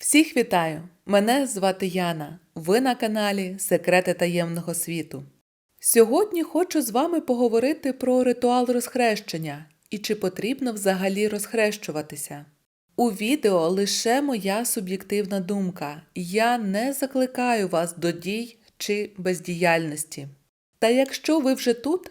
Всіх вітаю! Мене звати Яна. Ви на каналі Секрети таємного світу. Сьогодні хочу з вами поговорити про ритуал розхрещення і чи потрібно взагалі розхрещуватися. У відео лише моя суб'єктивна думка. Я не закликаю вас до дій чи бездіяльності. Та якщо ви вже тут,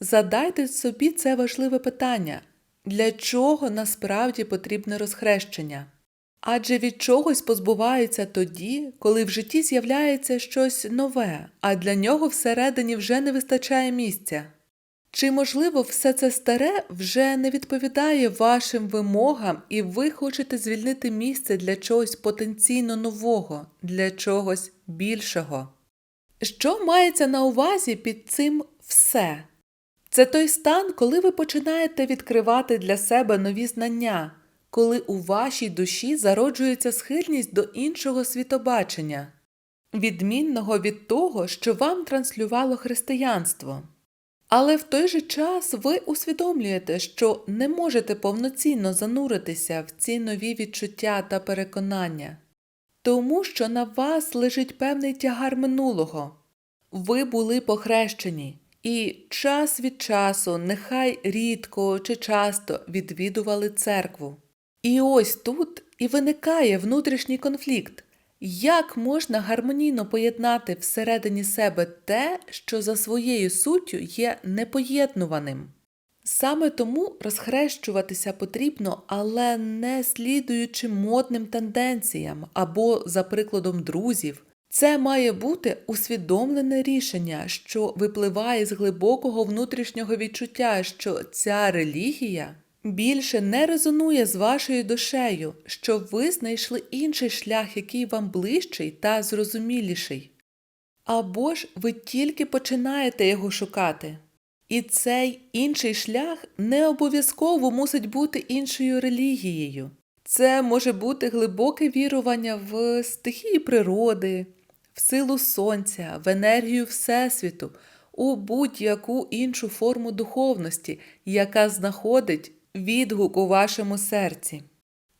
задайте собі це важливе питання: для чого насправді потрібне розхрещення? Адже від чогось позбуваються тоді, коли в житті з'являється щось нове, а для нього всередині вже не вистачає місця. Чи, можливо, все це старе вже не відповідає вашим вимогам, і ви хочете звільнити місце для чогось потенційно нового, для чогось більшого? Що мається на увазі під цим все? Це той стан, коли ви починаєте відкривати для себе нові знання, коли у вашій душі зароджується схильність до іншого світобачення, відмінного від того, що вам транслювало християнство. Але в той же час ви усвідомлюєте, що не можете повноцінно зануритися в ці нові відчуття та переконання, тому що на вас лежить певний тягар минулого. Ви були похрещені, і час від часу, нехай рідко чи часто відвідували церкву. І ось тут і виникає внутрішній конфлікт. Як можна гармонійно поєднати всередині себе те, що за своєю суттю є непоєднуваним? Саме тому розхрещуватися потрібно, але не слідуючи модним тенденціям або за прикладом друзів. Це має бути усвідомлене рішення, що випливає з глибокого внутрішнього відчуття, що ця релігія більше не резонує з вашою душею, що ви знайшли інший шлях, який вам ближчий та зрозуміліший. Або ж ви тільки починаєте його шукати. І цей інший шлях не обов'язково мусить бути іншою релігією. Це може бути глибоке вірування в стихії природи, в силу сонця, в енергію Всесвіту, у будь-яку іншу форму духовності, яка знаходить відгук у вашому серці.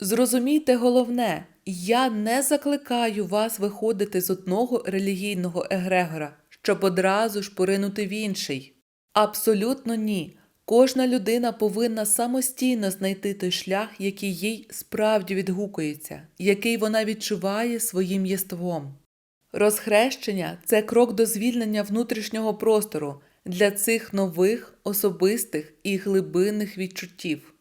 Зрозумійте головне, я не закликаю вас виходити з одного релігійного егрегора, щоб одразу ж поринути в інший. Абсолютно ні. Кожна людина повинна самостійно знайти той шлях, який їй справді відгукується, який вона відчуває своїм єством. Розхрещення це крок до звільнення внутрішнього простору для цих нових, особистих і глибинних відчуттів.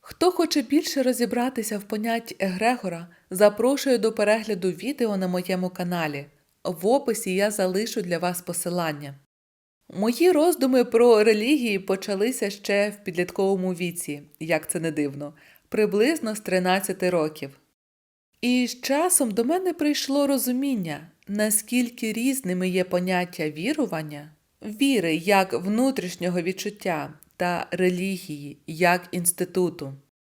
Хто хоче більше розібратися в понятті Егрегора, запрошую до перегляду відео на моєму каналі. В описі я залишу для вас посилання. Мої роздуми про релігії почалися ще в підлітковому віці, як це не дивно, приблизно з 13 років. І з часом до мене прийшло розуміння, наскільки різними є поняття вірування, віри як внутрішнього відчуття та релігії як інституту.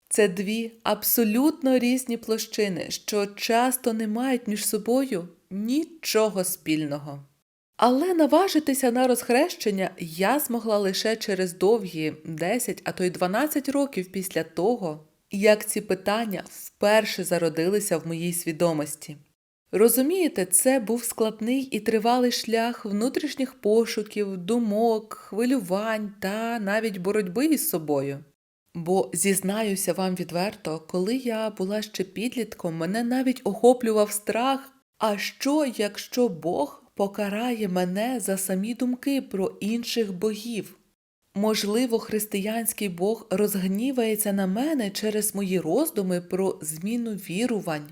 Це дві абсолютно різні площини, що часто не мають між собою нічого спільного. Але наважитися на розхрещення я змогла лише через довгі 10, а то й 12 років після того, як ці питання вперше зародилися в моїй свідомості. Розумієте, це був складний і тривалий шлях внутрішніх пошуків, думок, хвилювань та навіть боротьби із собою. Бо, зізнаюся вам відверто, коли я була ще підлітком, мене навіть охоплював страх, а що, якщо Бог покарає мене за самі думки про інших богів? Можливо, християнський Бог розгнівається на мене через мої роздуми про зміну вірувань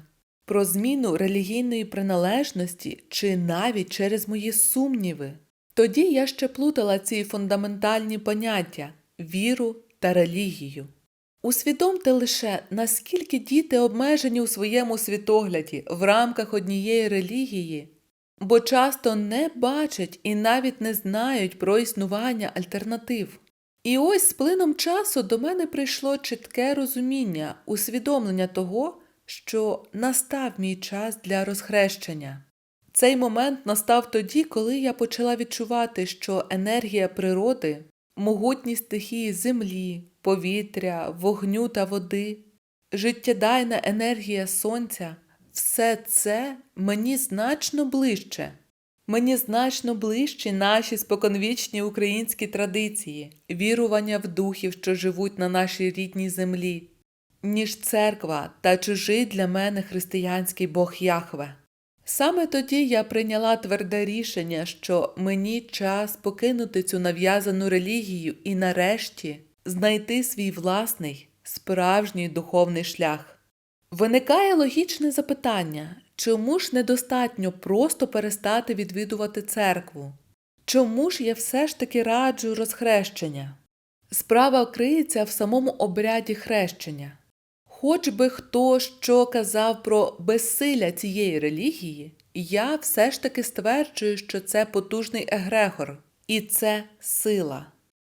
про зміну релігійної приналежності чи навіть через мої сумніви. Тоді я ще плутала ці фундаментальні поняття віру та релігію. Усвідомте лише, наскільки діти обмежені у своєму світогляді в рамках однієї релігії, бо часто не бачать і навіть не знають про існування альтернатив. І ось з плином часу до мене прийшло чітке розуміння, усвідомлення того, що настав мій час для розхрещення. Цей момент настав тоді, коли я почала відчувати, що енергія природи, могутні стихії землі, повітря, вогню та води, життєдайна енергія сонця все це мені значно ближче. Мені значно ближчі наші споконвічні українські традиції, вірування в духів, що живуть на нашій рідній землі, ніж церква та чужий для мене християнський Бог Яхве. Саме тоді я прийняла тверде рішення, що мені час покинути цю нав'язану релігію і нарешті знайти свій власний, справжній духовний шлях. Виникає логічне запитання, чому ж недостатньо просто перестати відвідувати церкву? Чому ж я все ж таки раджу розхрещення? Справа криється в самому обряді хрещення. Хоч би хто що казав про безсилля цієї релігії, я все ж таки стверджую, що це потужний егрегор, і це сила.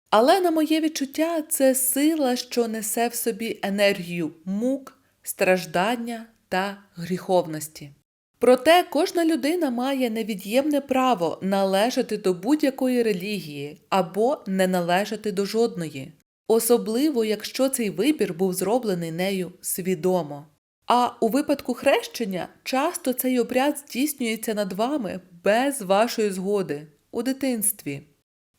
Але на моє відчуття, це сила, що несе в собі енергію мук, страждання та гріховності. Проте кожна людина має невід'ємне право належати до будь-якої релігії або не належати до жодної, особливо якщо цей вибір був зроблений нею свідомо. А у випадку хрещення часто цей обряд здійснюється над вами без вашої згоди у дитинстві.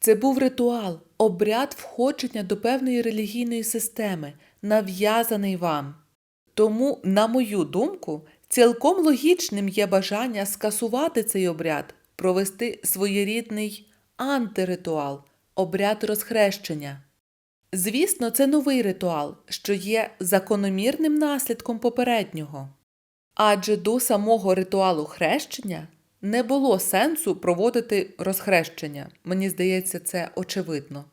Це був ритуал, обряд входження до певної релігійної системи, нав'язаний вам. Тому, на мою думку, цілком логічним є бажання скасувати цей обряд, провести своєрідний антиритуал, обряд розхрещення. Звісно, це новий ритуал, що є закономірним наслідком попереднього. Адже до самого ритуалу хрещення не було сенсу проводити розхрещення. Мені здається, це очевидно.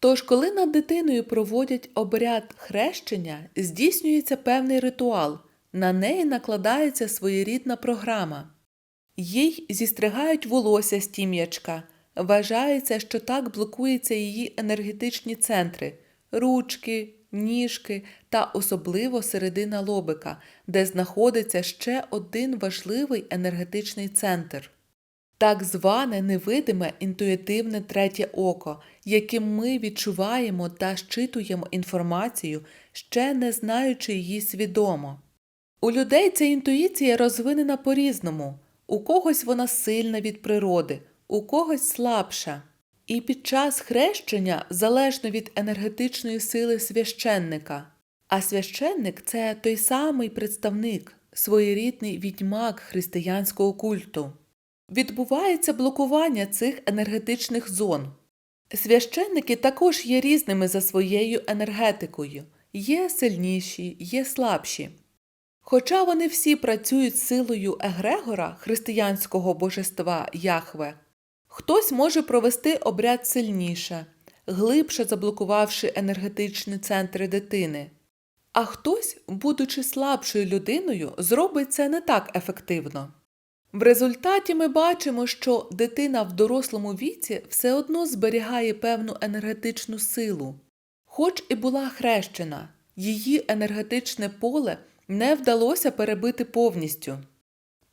Тож, коли над дитиною проводять обряд хрещення, здійснюється певний ритуал, на неї накладається своєрідна програма. Їй зістригають волосся з тім'ячка. Вважається, що так блокуються її енергетичні центри ручки, ніжки та особливо середина лобика, де знаходиться ще один важливий енергетичний центр. Так зване невидиме інтуїтивне третє око, яким ми відчуваємо та щитуємо інформацію, ще не знаючи її свідомо. У людей ця інтуїція розвинена по-різному, у когось вона сильна від природи, у когось слабша. І під час хрещення залежно від енергетичної сили священника, а священник це той самий представник, своєрідний відьмак християнського культу. Відбувається блокування цих енергетичних зон. Священники також є різними за своєю енергетикою, є сильніші, є слабші. Хоча вони всі працюють силою Егрегора християнського божества Яхве, хтось може провести обряд сильніше, глибше заблокувавши енергетичні центри дитини, а хтось, будучи слабшою людиною, зробить це не так ефективно. В результаті ми бачимо, що дитина в дорослому віці все одно зберігає певну енергетичну силу. Хоч і була хрещена, її енергетичне поле не вдалося перебити повністю.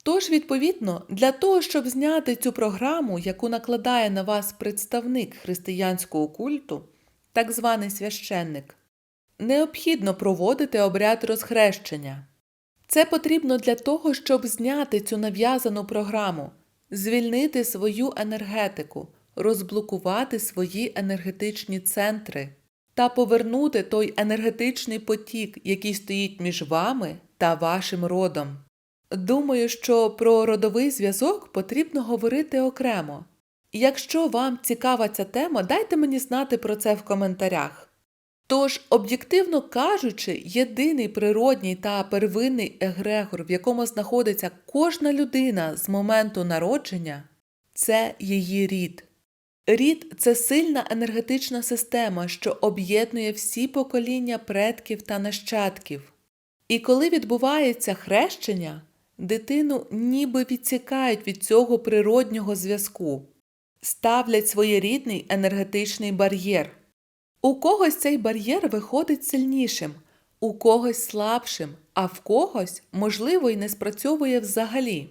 Тож, відповідно, для того, щоб зняти цю програму, яку накладає на вас представник християнського культу, так званий священник, необхідно проводити обряд розхрещення. Це потрібно для того, щоб зняти цю нав'язану програму, звільнити свою енергетику, розблокувати свої енергетичні центри та повернути той енергетичний потік, який стоїть між вами та вашим родом. Думаю, що про родовий зв'язок потрібно говорити окремо. Якщо вам цікава ця тема, дайте мені знати про це в коментарях. Тож, об'єктивно кажучи, єдиний природній та первинний егрегор, в якому знаходиться кожна людина з моменту народження, це її рід. Рід це сильна енергетична система, що об'єднує всі покоління предків та нащадків. І коли відбувається хрещення, дитину ніби відсікають від цього природнього зв'язку, ставлять своєрідний енергетичний бар'єр. У когось цей бар'єр виходить сильнішим, у когось слабшим, а в когось, можливо, й не спрацьовує взагалі.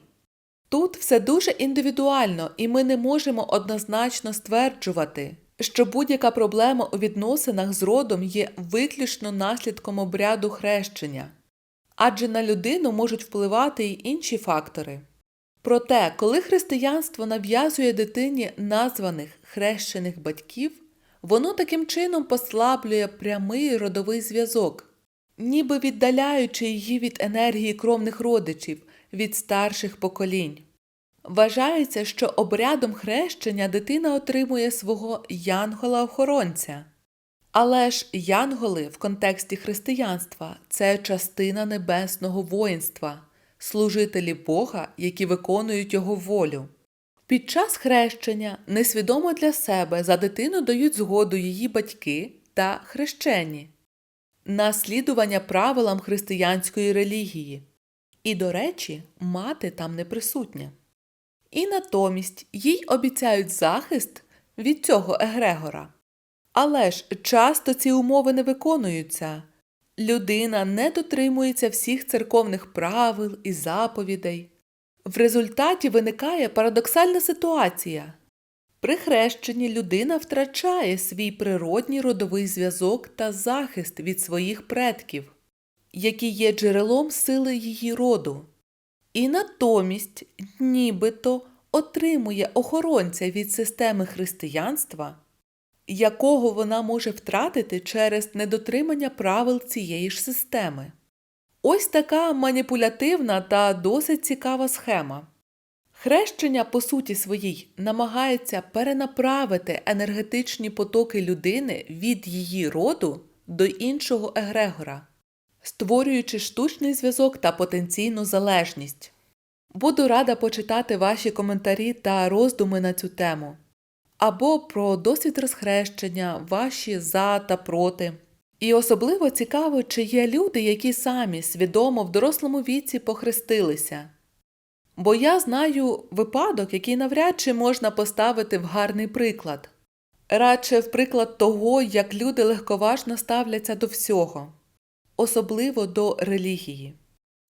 Тут все дуже індивідуально, і ми не можемо однозначно стверджувати, що будь-яка проблема у відносинах з родом є виключно наслідком обряду хрещення. Адже на людину можуть впливати й інші фактори. Проте, коли християнство нав'язує дитині названих хрещених батьків, воно таким чином послаблює прямий родовий зв'язок, ніби віддаляючи її від енергії кровних родичів, від старших поколінь. Вважається, що обрядом хрещення дитина отримує свого янгола-охоронця. Але ж янголи в контексті християнства це частина небесного воїнства, служителі Бога, які виконують його волю. Під час хрещення несвідомо для себе за дитину дають згоду її батьки та хрещені, наслідування правилам християнської релігії. І, до речі, мати там не присутня. І натомість їй обіцяють захист від цього егрегора. Але ж часто ці умови не виконуються. Людина не дотримується всіх церковних правил і заповідей. В результаті виникає парадоксальна ситуація. При хрещенні людина втрачає свій природній родовий зв'язок та захист від своїх предків, які є джерелом сили її роду, і натомість нібито отримує охоронця від системи християнства, якого вона може втратити через недотримання правил цієї ж системи. Ось така маніпулятивна та досить цікава схема. Хрещення, по суті своїй, намагається перенаправити енергетичні потоки людини від її роду до іншого егрегора, створюючи штучний зв'язок та потенційну залежність. Буду рада почитати ваші коментарі та роздуми на цю тему, або про досвід розхрещення, ваші за та проти. І особливо цікаво, чи є люди, які самі свідомо в дорослому віці похрестилися. Бо я знаю випадок, який навряд чи можна поставити в гарний приклад, радше в приклад того, як люди легковажно ставляться до всього, особливо до релігії.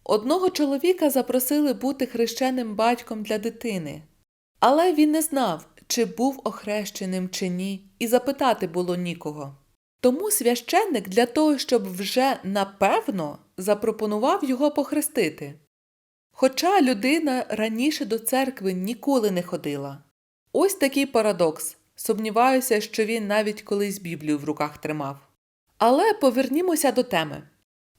Одного чоловіка запросили бути хрещеним батьком для дитини, але він не знав, чи був охрещеним чи ні, і запитати було нікого. Тому священник для того, щоб вже напевно запропонував його похрестити. Хоча людина раніше до церкви ніколи не ходила. Ось такий парадокс. Сумніваюся, що він навіть колись Біблію в руках тримав. Але повернімося до теми.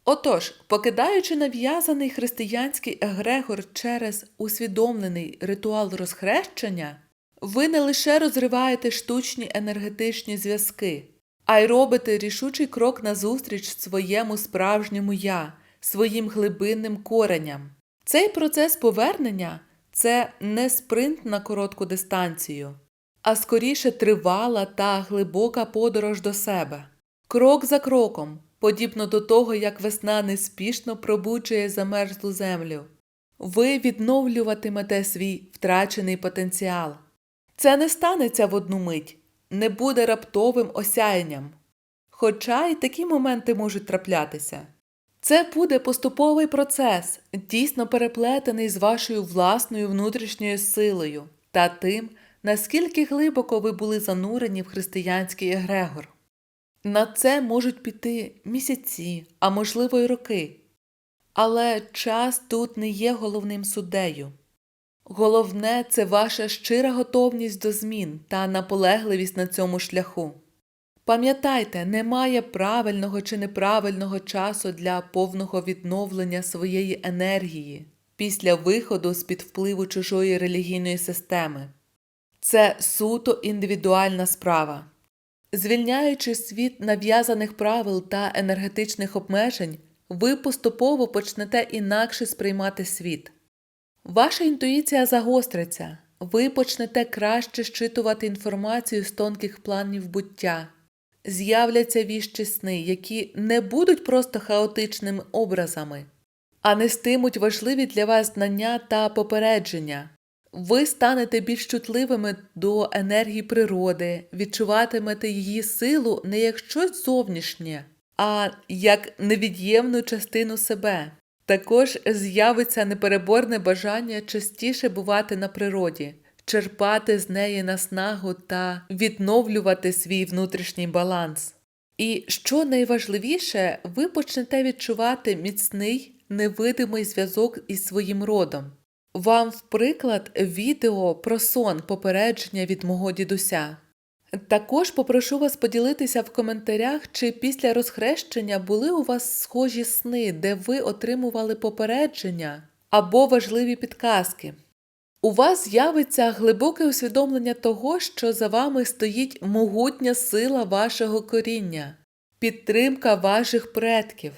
Отож, покидаючи нав'язаний християнський егрегор через усвідомлений ритуал розхрещення, ви не лише розриваєте штучні енергетичні зв'язки, а й робите рішучий крок назустріч своєму справжньому я, своїм глибинним кореням. Цей процес повернення це не спринт на коротку дистанцію, а скоріше тривала та глибока подорож до себе, крок за кроком, подібно до того, як весна неспішно пробуджує замерзлу землю. Ви відновлюватимете свій втрачений потенціал. Це не станеться в одну мить, не буде раптовим осяянням. Хоча й такі моменти можуть траплятися. Це буде поступовий процес, дійсно переплетений з вашою власною внутрішньою силою та тим, наскільки глибоко ви були занурені в християнський егрегор. На це можуть піти місяці, а можливо й роки. Але час тут не є головним суддею. Головне це ваша щира готовність до змін та наполегливість на цьому шляху. Пам'ятайте, немає правильного чи неправильного часу для повного відновлення своєї енергії після виходу з під впливу чужої релігійної системи. Це суто індивідуальна справа. Звільняючи світ нав'язаних правил та енергетичних обмежень, ви поступово почнете інакше сприймати світ. Ваша інтуїція загостриться, ви почнете краще щитувати інформацію з тонких планів буття, з'являться віщі сни, які не будуть просто хаотичними образами, а нестимуть важливі для вас знання та попередження. Ви станете більш чутливими до енергії природи, відчуватимете її силу не як щось зовнішнє, а як невід'ємну частину себе. Також з'явиться непереборне бажання частіше бувати на природі, черпати з неї наснагу та відновлювати свій внутрішній баланс. І що найважливіше, ви почнете відчувати міцний невидимий зв'язок із своїм родом. Вам, в приклад, відео про сон попередження від мого дідуся. Також попрошу вас поділитися в коментарях, чи після розхрещення були у вас схожі сни, де ви отримували попередження або важливі підказки. У вас з'явиться глибоке усвідомлення того, що за вами стоїть могутня сила вашого коріння, підтримка ваших предків.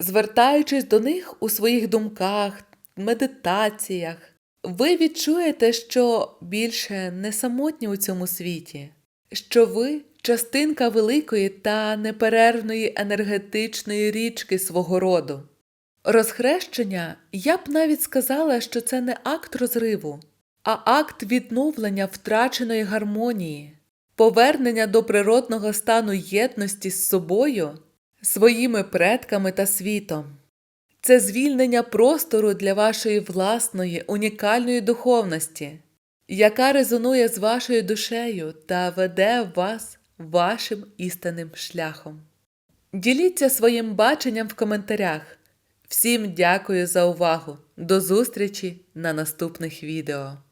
Звертаючись до них у своїх думках, медитаціях, ви відчуєте, що більше не самотні у цьому світі, що ви частинка великої та неперервної енергетичної річки свого роду. Розхрещення я б навіть сказала, що це не акт розриву, а акт відновлення втраченої гармонії, повернення до природного стану єдності з собою, своїми предками та світом. Це звільнення простору для вашої власної унікальної духовності, яка резонує з вашою душею та веде вас вашим істинним шляхом. Діліться своїм баченням в коментарях. Всім дякую за увагу. До зустрічі на наступних відео.